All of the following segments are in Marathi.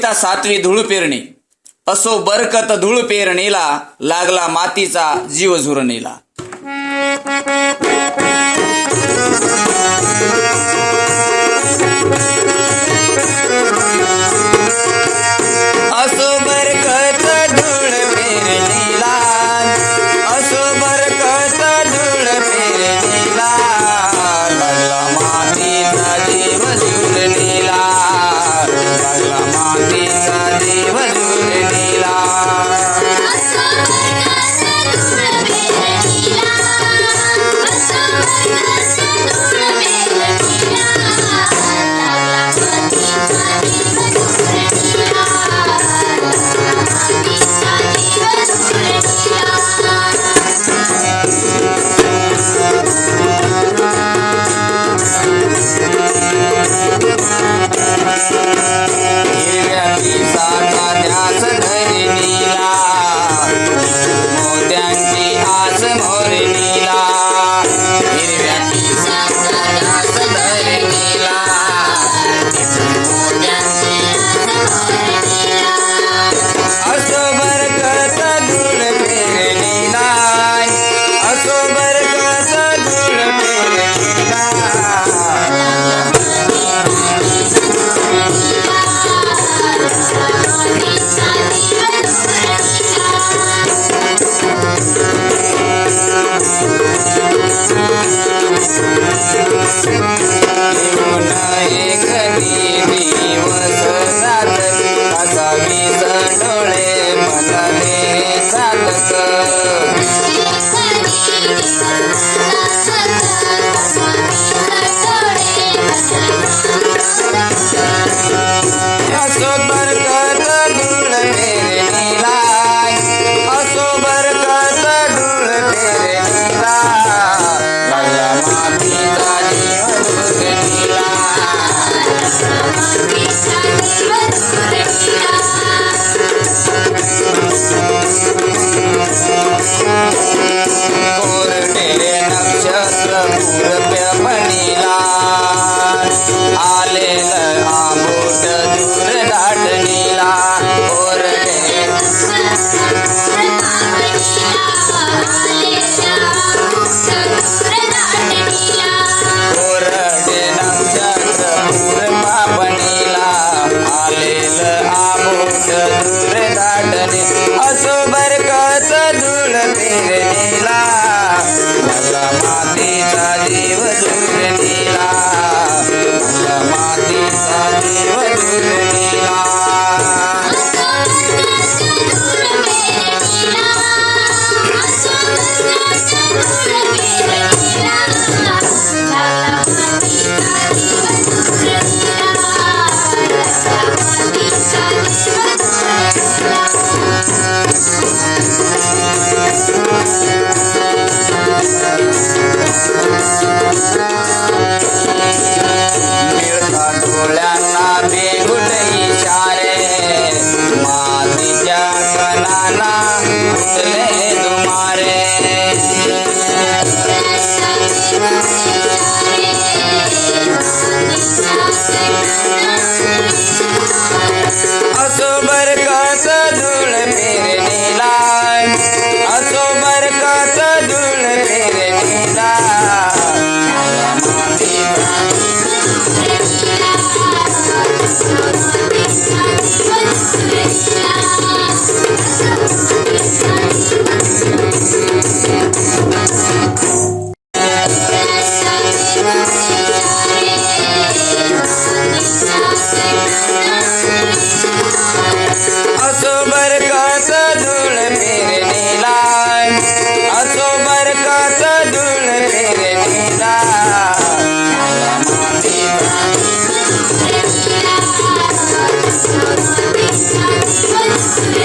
कविता सातवी धूळ पेरणी. असो बरकत धूळ पेरणीला लागला मातीचा जीव झुरणीला.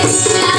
Yes.